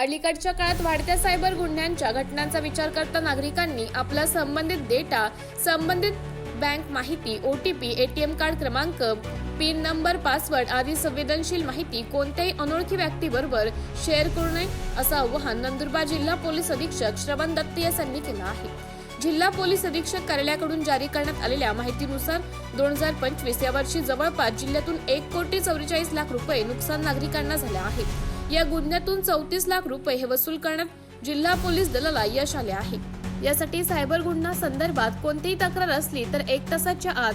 अलीकडच्या काळात वाढत्या सायबर गुन्ह्यांच्या घटनांचा विचार करता नागरिकांनी आपला संबंधित डेटा संबंधित बँक माहिती O T P ATM card क्रमांक पिन नंबर पासवर्ड आदी संवेदनशील माहिती कोणत्याही अनोळखी व्यक्तीबरोबर शेअर करू नये असं आवाहन नंदुरबार जिल्हा पोलीस अधीक्षक श्रवण दत्त यांनी केलं आहे. जिल्हा पोलीस अधीक्षक कार्यालयाकडून जारी करण्यात आलेल्या माहितीनुसार दोन हजार पंचवीस या वर्षी जवळपास जिल्ह्यातून एक कोटी चौवेचाळीस लाख रुपये नुकसान नागरिकांना झालं आहे. या गुन्ह्यातून चौतीस लाख रुपये हे वसूल करण्यात जिल्हा पोलीस दलाला यश आले आहे. यासाठी सायबर गुन्हा संदर्भात कोणतीही तक्रार असली तर एक तासाच्या आत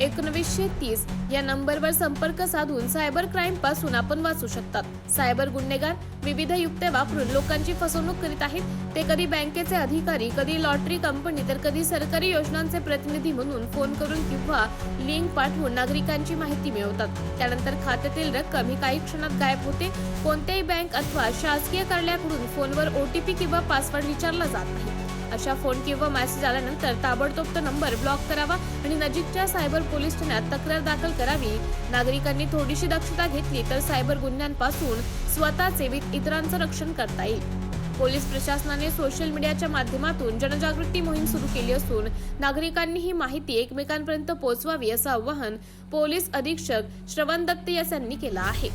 एकोणवीसशे तीस या नंबरवर संपर्क साधून सायबर क्राईमपासून आपण वाचू शकतात. सायबर गुन्हेगार विविध युक्त्या वापरून लोकांची फसवणूक करीत आहेत. ते कधी बँकेचे अधिकारी कधी लॉटरी कंपनी तर कधी सरकारी योजनांचे प्रतिनिधी म्हणून फोन करून किंवा लिंक पाठवून नागरिकांची माहिती मिळवतात. त्यानंतर खात्यातील रक्कम ही काही क्षणात गायब होते. कोणत्याही बँक अथवा शासकीय कार्यालयाकडून फोनवर ओटीपी किंवा पासवर्ड विचारला जात नाही. अशा फोन किंवा मेसेज आल्यानंतर ताबडतोब तो नंबर ब्लॉक करावा आणि नजीकच्या सायबर पोलीस ठाण्यात तक्रार दाखल करावी. नागरिकांनी थोडीशी दक्षता घेतली तर सायबर गुन्ह्यांपासून स्वतःचे इतरांचं रक्षण करता येईल. पोलीस प्रशासनाने सोशल मीडियाच्या माध्यमातून जनजागृती मोहीम सुरू केली असून नागरिकांनी ही माहिती एकमेकांपर्यंत पोहोचवावी असं आवाहन पोलीस अधीक्षक श्रवण दत्त यास यांनी केलं आहे.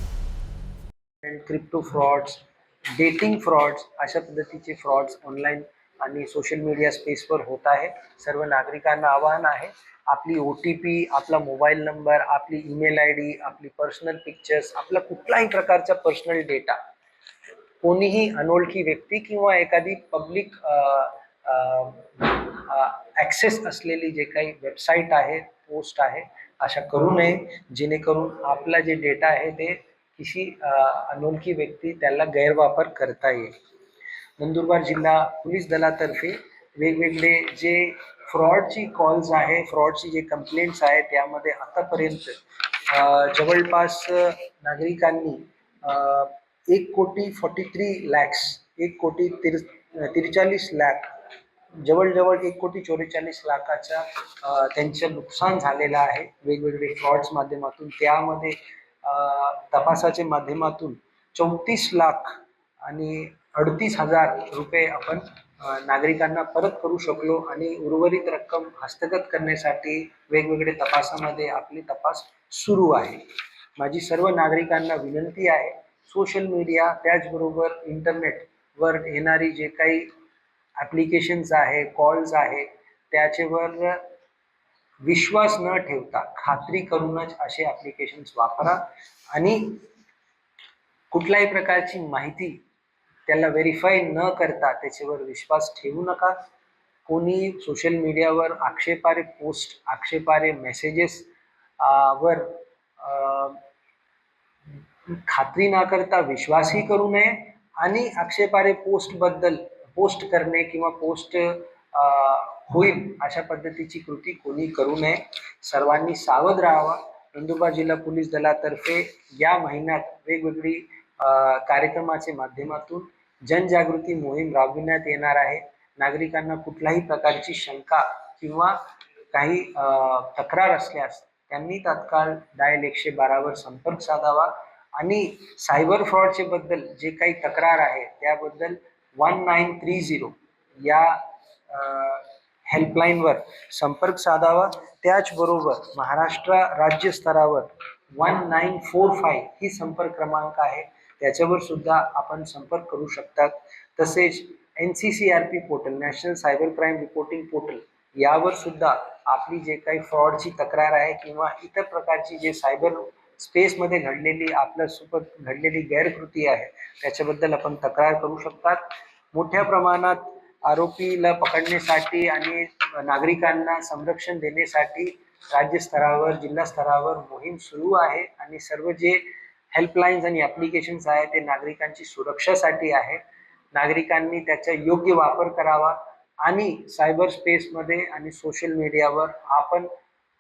क्रिप्टो फ्रॉड्स डेटिंग फ्रॉड्स अशा पद्धतीचे फ्रॉड्स ऑनलाईन आणि सोशल मीडिया स्पेसवर होत आहे. सर्व नागरिकांना आवाहन आहे आपली ओ टी पी आपला मोबाईल नंबर आपली ईमेल आय डी आपली पर्सनल पिक्चर्स आपला कुठलाही प्रकारचा पर्सनल डेटा कोणीही अनोळखी व्यक्ती किंवा एखादी पब्लिक ॲक्सेस असलेली जे काही वेबसाईट आहे पोस्ट आहे अशा करू नये. जेणेकरून आपला जे डेटा आहे ते किसी अनोळखी व्यक्ती त्याला गैरवापर करता येईल. नंदुरबार जिल्हा पोलीस दलातर्फे वेगवेगळे जे फ्रॉडची कॉल्स आहे फ्रॉडची जे कंप्लेंट्स आहे त्यामध्ये आतापर्यंत जवळपास नागरिकांनी एक कोटी फॉर्टी थ्री लॅक्स एक कोटी तिर त्रेचाळीस लाख जवळजवळ एक कोटी चौवेचाळीस लाखाचा त्यांचं नुकसान झालेलं आहे वेगवेगळे फ्रॉड्स माध्यमातून. त्यामध्ये तपासाच्या माध्यमातून चौतीस लाख आणि अडतीस हजार रुपये आपण नागरिकांना परत करू शकलो आणि उर्वरित रक्कम हस्तगत करण्यासाठी वेगवेगळे तपासामध्ये आपली तपास सुरू आहे. माझी सर्व नागरिकांना विनंती आहे सोशल मीडिया त्याचबरोबर इंटरनेटवर येणारी जे काही ॲप्लिकेशन्स आहे कॉल्स आहे त्याच्यावर विश्वास न ठेवता खात्री करूनच असे ॲप्लिकेशन्स वापरा आणि कुठल्याही प्रकारची माहिती त्याला व्हेरीफाय न करता त्याच्यावर विश्वास ठेवू नका. कोणी सोशल मीडियावर आक्षेपारे पोस्ट आक्षेपारे मेसेजेस वर खात्री न करता विश्वासही करू नये आणि आक्षेपारे पोस्टबद्दल पोस्ट करणे किंवा पोस्ट होईल अशा पद्धतीची कृती कोणी करू नये. सर्वांनी सावध राहावा. नंदुरबार जिल्हा पोलीस दलातर्फे या महिन्यात वेगवेगळी कार्यक्रमाच्या माध्यमातून जनजागृती मोहीम राबविण्यात येणार आहे. नागरिकांना कुठल्याही प्रकारची शंका किंवा काही तक्रार असल्यास त्यांनी तात्काळ डायल एकशे बारावर संपर्क साधावा आणि सायबर फ्रॉडचे बद्दल जे काही तक्रार आहे त्याबद्दल वन नाईन थ्री झिरो या हेल्पलाईनवर संपर्क साधावा. त्याचबरोबर महाराष्ट्र राज्य स्तरावर वन नाईन फोर फाय ही संपर्क क्रमांक आहे. त्याच्यावर सुद्धा आपण संपर्क करू शकतात. तसेच N C C R P portal national cyber crime reporting portal यावर सुद्धा आपली जे काही फ्रॉडची तक्रार आहे किंवा इतर प्रकारची जे सायबर स्पेसमध्ये घडलेली आपल्यासोबत घडलेली गैरकृती आहे त्याच्याबद्दल आपण तक्रार करू शकतात. मोठ्या प्रमाणात आरोपीला पकडण्यासाठी आणि नागरिकांना संरक्षण देण्यासाठी राज्यस्तरावर जिल्हा स्तरावर मोहीम सुरू आहे आणि सर्व जे हेल्पलाईन्स आणि ॲप्लिकेशन्स आहे ते नागरिकांची सुरक्षासाठी आहे. नागरिकांनी त्याचा योग्य वापर करावा आणि सायबर स्पेसमध्ये आणि सोशल मीडियावर आपण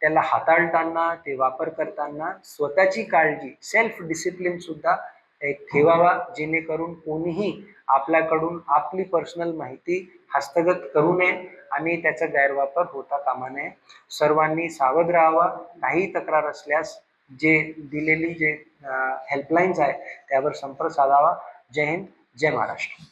त्याला हाताळताना ते वापर करताना स्वतःची काळजी सेल्फ डिसिप्लिन सुद्धा एक ठेवावा जेणेकरून कोणीही आपल्याकडून आपली पर्सनल माहिती हस्तगत करू नये आणि त्याचा गैरवापर होता कामा नये. सर्वांनी सावध राहावा. काही तक्रार असल्यास जे दिलेली जे हेल्पलाईन्स आहे त्यावर संपर्क साधावा जय हिंद जय महाराष्ट्र.